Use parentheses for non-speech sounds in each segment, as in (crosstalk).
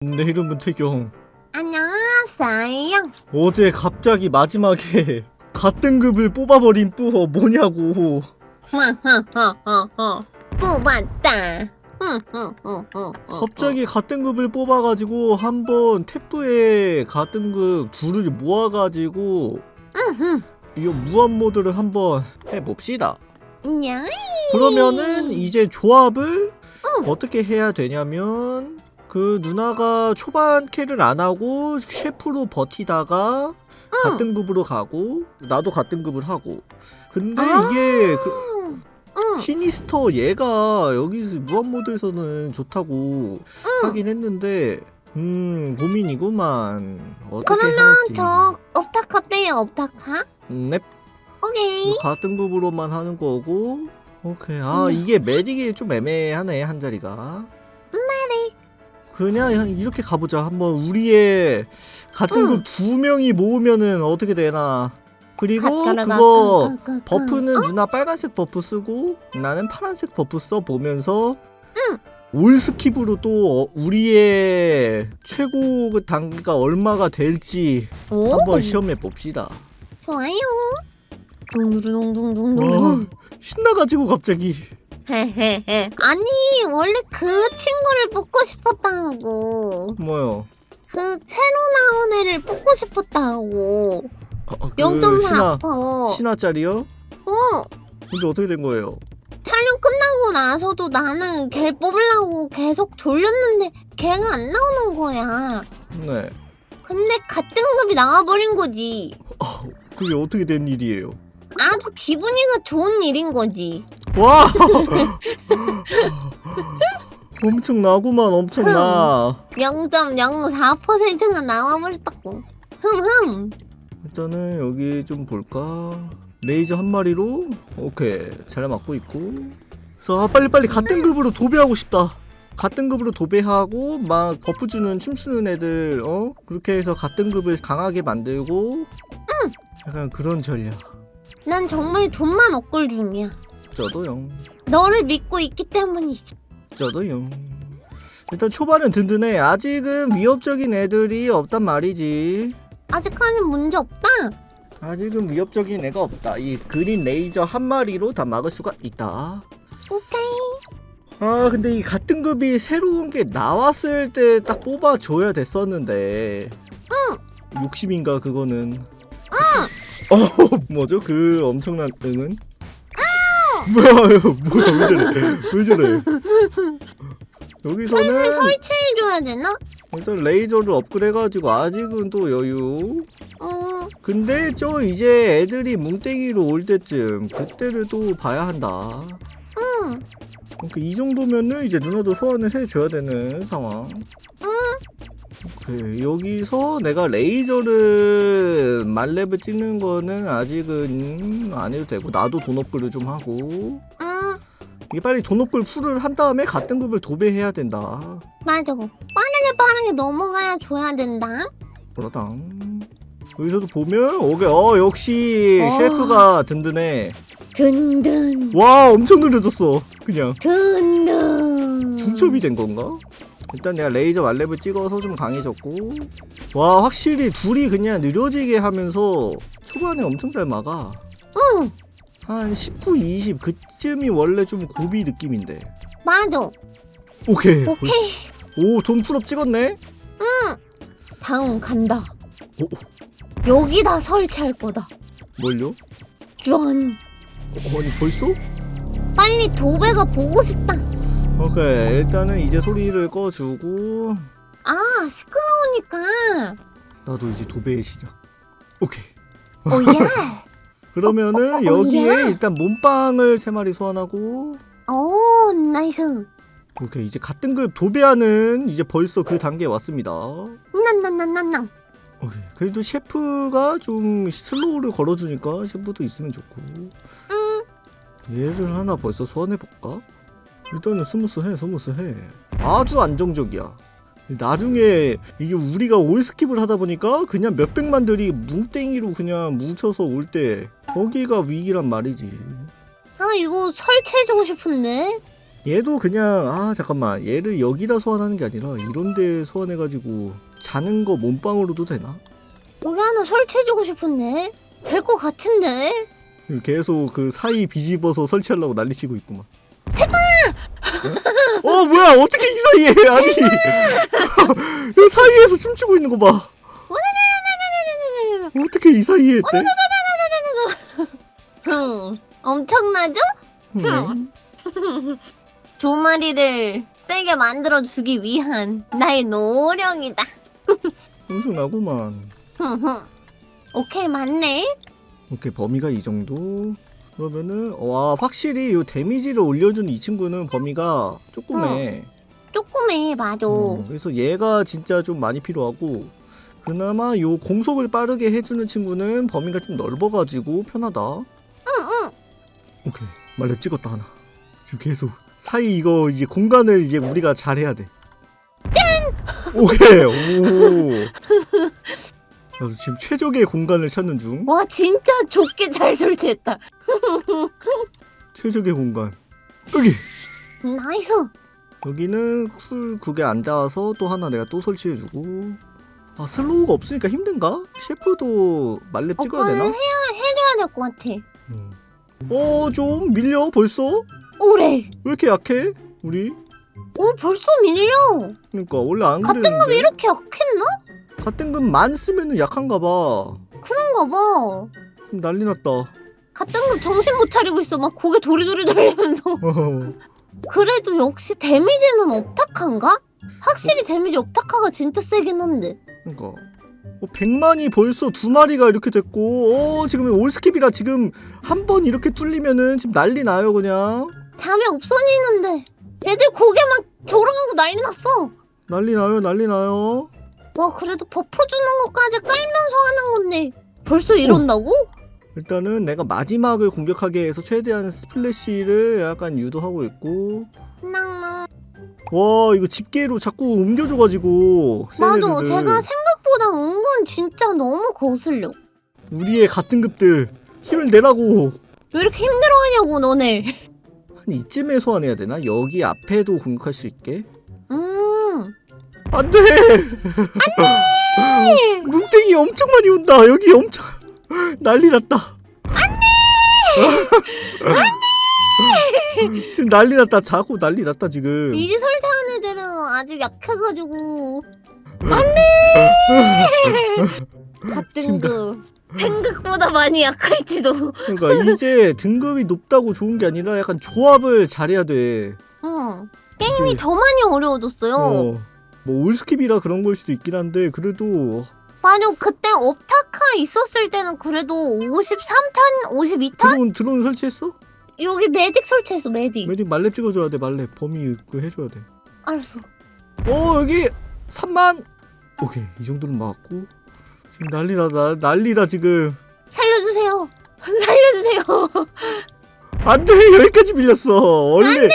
내 이름은 태경. 안녕하세요. 어제 갑자기 마지막에 갓등급을 뽑아버린 또 뭐냐고. 허허허허허. (laughs) 뽑았다. 허허허허허. 갑자기 갓등급을 뽑아가지고 한번 탭부에 갓등급 둘을 모아가지고 음흠. 이 무한 모드를 한번 해봅시다. 야. 그러면은 이제 조합을 어떻게 해야 되냐면 그 누나가 초반 캐를 안 하고 셰프로 버티다가 갓등급으로 가고 나도 갓등급을 하고 근데 아. 이게 그 응. 시니스터 얘가 여기서 무한 모드에서는 좋다고 하긴 했는데 음 고민이구만 어떻게 그러면 할지 저 업타카 빼요 업타카. 넵 오케이. 갓등급으로만 하는 거고 오케이 아 음. 이게 메딕이 좀 애매하네 한 자리가 그냥 한 이렇게 가보자 한번 우리의 갓등급 응. 두 명이 모으면은 어떻게 되나 그리고 갓가라가 그거 깡깡깡깡. 버프는 어? 누나 빨간색 버프 쓰고 나는 파란색 버프 써 보면서 올 스킵으로 또 어, 우리의 최고 그 단계가 얼마가 될지 오. 한번 시험해 봅시다. 좋아요. 둥두루둥둥둥둥. 어, 신나가지고 갑자기 헤헤헤. 아니 원래 그 친구를 뽑고 싶었다고. 뭐요? 그 새로 나온 애를 뽑고 싶었다고. 어, 어, 그 0.4%. 신화 신화짜리요? 어. 근데 어떻게 된 거예요? 촬영 끝나고 나서도 나는 걔 뽑으려고 계속 돌렸는데 걔가 안 나오는 거야. 네. 근데 같은 급이 나와버린 거지. 어, 그게 어떻게 된 일이에요? 아주 기분이가 좋은 일인 거지. 와! 엄청 나구만 엄청 나. 0.04%가 나와버렸다고. 흠흠. 일단은 여기 좀 볼까? 레이저 한 마리로 오케이 잘 맞고 있고. 그래서 아, 빨리 빨리 같은 급으로 도배하고 싶다. 같은 급으로 도배하고 막 버프 주는 춤추는 애들 어 그렇게 해서 같은 급을 강하게 만들고 약간 그런 전략. 난 정말 돈만 얻걸 중이야. 저도요. 너를 믿고 있기 때문이지. 저도요. 일단 초반은 든든해. 아직은 위협적인 애들이 없단 말이지. 아직까진 문제 없다. 아직은 위협적인 애가 없다. 이 그린 레이저 한 마리로 다 막을 수가 있다. 오케이. 아 근데 이 같은 급이 새로운 게 나왔을 때 딱 뽑아줘야 됐었는데. 응. 욕심인가 그거는. 응. 어 (laughs) 뭐죠 그 엄청난 응은? 뭐야 뭐야 왜 저래? 왜 저래? 여기서는 설치해줘야 되나? 일단 레이저를 업그레이드해가지고 아직은 또 여유. 어, 근데 저 이제 애들이 뭉땡이로 올 때쯤 그때를 또 봐야 한다. 응. 그러니까 이 정도면은 이제 누나도 소환을 해줘야 되는 상황. 오 케이 여기서 내가 레이저를 만렙을 찍는 거는 아직은 안 해도 되고 나도 돈업글을 좀 하고 응. 이게 빨리 돈업글 풀을 한 다음에 같은 급을 도배해야 된다 맞아. 빠르게 빠르게 넘어가야 줘야 된다. 그러당 여기서도 보면 오케이 어 역시 어. 셰프가 든든해 든든. 와 엄청 느려졌어 그냥 든든. 중첩이 된 건가? 일단 내가 레이저 말렙을 찍어서 좀 강해졌고 와 확실히 둘이 그냥 느려지게 하면서 초반에 엄청 잘 막아 응. 한 19, 20 그쯤이 원래 좀 고비 느낌인데 맞아. 오케이 오케이. 오 돈 풀업 찍었네 다음 간다. 오 여기다 설치할 거다. 뭘요? 짠. 어, 아니 벌써? 빨리 도배가 보고 싶다. 오케이 일단은 이제 소리를 꺼주고 아 시끄러우니까. 나도 이제 도배의 시작 오케이 오야. (laughs) 그러면은 어, 어, 어, 여기에 야. 일단 몸빵을 세 마리 소환하고 오 나이스. 오케이 이제 같은 급 도배하는 이제 벌써 그 단계에 왔습니다 난난난난난. 오케이 그래도 셰프가 좀 슬로우를 걸어주니까 셰프도 있으면 좋고 응. 얘를 하나 벌써 소환해볼까? 일단은 스무스해 스무스해 아주 안정적이야 나중에 이게 우리가 올 스킵을 하다 보니까 그냥 몇백만들이 뭉땡이로 그냥 뭉쳐서 올 때 거기가 위기란 말이지 아 이거 설치해주고 싶은데. 얘도 그냥 아 잠깐만 얘를 여기다 소환하는 게 아니라 이런데 소환해가지고 자는 거 몸빵으로도 되나? 여기 하나 설치해주고 싶은데 될 것 같은데 계속 그 사이 비집어서 설치하려고 난리치고 있구만. 어 뭐야 어떻게 이 사이에 아니 (laughs) 이 사이에서 춤추고 있는 거 봐. 어떻게 이 사이에 했대? 흠 엄청나죠? 음. 두 마리를 세게 만들어 주기 위한 나의 노력이다. 흠흠. 오케이 맞네 오케이 범위가 이 정도. 그러면은 와 확실히 요 데미지를 올려주는 이 친구는 범위가 조금해. 조금해 맞아 어, 그래서 얘가 진짜 좀 많이 필요하고 그나마 요 공속을 빠르게 해주는 친구는 범위가 좀 넓어가지고 편하다. 응응 오케이 말렙 찍었다 하나. 지금 계속 사이 이거 이제 공간을 이제 우리가 잘해야 돼. 오케이 오. (laughs) 나도 지금 최적의 공간을 찾는 중. 와 진짜 좋게 잘 설치했다 최적의 공간. 여기 나이스 여기는 쿨 국에 안 닿아서 또 하나 내가 또 설치해주고. 아 슬로우가 없으니까 힘든가? 셰프도 말렙 찍어야 업글을 되나? 해야 해야 될 것 같아 음. 어 좀 밀려 벌써? 오래 왜 이렇게 약해? 우리? 오 벌써 밀려 그러니까 원래 안 같은 그랬는데 이렇게 약했나? 같은 급만 쓰면은 약한가 봐. 그런가 봐. 지금 난리 났다. 같은 급 정신 못 차리고 있어. 막 고개 도리도리 돌리면서. (laughs) 그래도 역시 데미지는 업타카인가? 확실히 데미지 업타카가 진짜 세긴 한데. 그러니까. 어, 100만이 벌써 두 마리가 이렇게 됐고 어 지금 올스킵이라 지금 한 번 이렇게 뚫리면은 지금 난리 나요 그냥. 담이 없어지는데 애들 고개 막 졸아가고 난리 났어. 난리 나요 난리 나요 와 그래도 버프 주는 것까지 깔면서 하는 건데 벌써 이런다고? 일단은 내가 마지막을 공격하게 해서 최대한 스플래시를 약간 유도하고 있고 낭낭 와 이거 집게로 자꾸 옮겨줘가지고 맞아. 제가 생각보다 은근 진짜 너무 거슬려 우리의 같은 급들 힘을 내라고 왜 이렇게 힘들어하냐고 너네 한 이쯤에 소환해야 되나? 여기 앞에도 공격할 수 있게? 음 안돼! 안돼! 뭉탱이 엄청 많이 온다. 여기 엄청 (laughs) 난리 났다. 안돼! (laughs) 지금 난리 났다. 자고 난리 났다 지금. 이제 설치한 애들은 아직 약해가지고. 같은 힘들어. 그 생각보다 많이 약할지도. 그러니까 이제 등급이 높다고 좋은 게 아니라 약간 조합을 잘해야 돼. 어. 게임이 더 많이 어려워졌어요. 어, 뭐 올스킵이라 그런 걸 수도 있긴 한데 그래도 맞아 그때 업타카 있었을 때는 그래도 53탄 52탄? 드론 드론 설치했어? 여기 메딕 설치했어 메딕. 메딕 말렙 찍어줘야 돼 말렙. 범위 그 해줘야 돼. 알았어. 어 여기 3만! 오케이 이 정도는 막았고. 지금 난리다 나, 난리다 지금. 살려주세요. (laughs) 살려주세요. 안돼 여기까지 밀렸어. 원래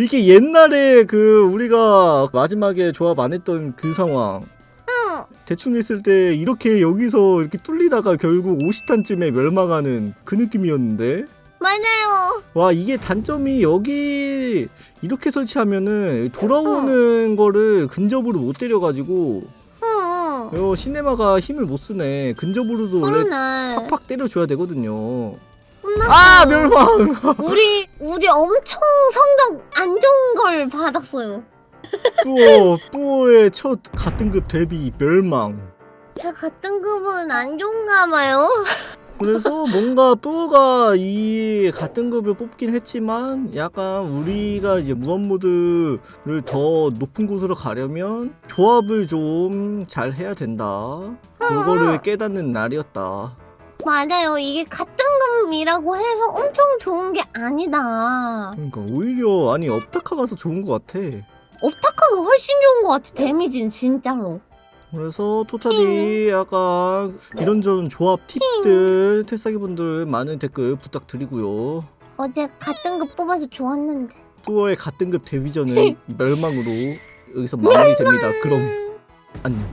이게 옛날에 그 우리가 마지막에 조합 안 했던 그 상황. 응 대충 했을 때 이렇게 여기서 이렇게 뚫리다가 결국 50탄쯤에 멸망하는 그 느낌이었는데. 맞아요. 와 이게 단점이 여기 이렇게 설치하면은 돌아오는 거를 근접으로 못 때려가지고. 응 요 시네마가 힘을 못 쓰네. 근접으로도 원래 그러네 팍팍 때려줘야 되거든요 끝났어 아 멸망. 우리 우리 엄청 성적 안 좋은 걸 받았어요. 뿌어 뿌어의 첫 같은급 데뷔 멸망. 제 같은 급은 안 좋은가 봐요. 그래서 (laughs) 뭔가 뿌어가 이 같은 급을 뽑긴 했지만 약간 우리가 이제 무한모드를 더 높은 곳으로 가려면 조합을 좀 잘 해야 된다. 그거를 깨닫는 날이었다 맞아요. 이게 같은 급이라고 해서 엄청 좋은 게 아니다. 그러니까 오히려 아니 업타카 가서 좋은 것 같아. 업타카가 훨씬 좋은 것 같아 데미지는 진짜로. 그래서 토탈이 약간 이런저런 조합 팁들 테스타기분들 많은 댓글 부탁드리고요. 어제 같은 급 뽑아서 좋았는데. 9월 같은 급 데뷔전은 (laughs) 멸망으로 여기서 마무리됩니다. 그럼 안녕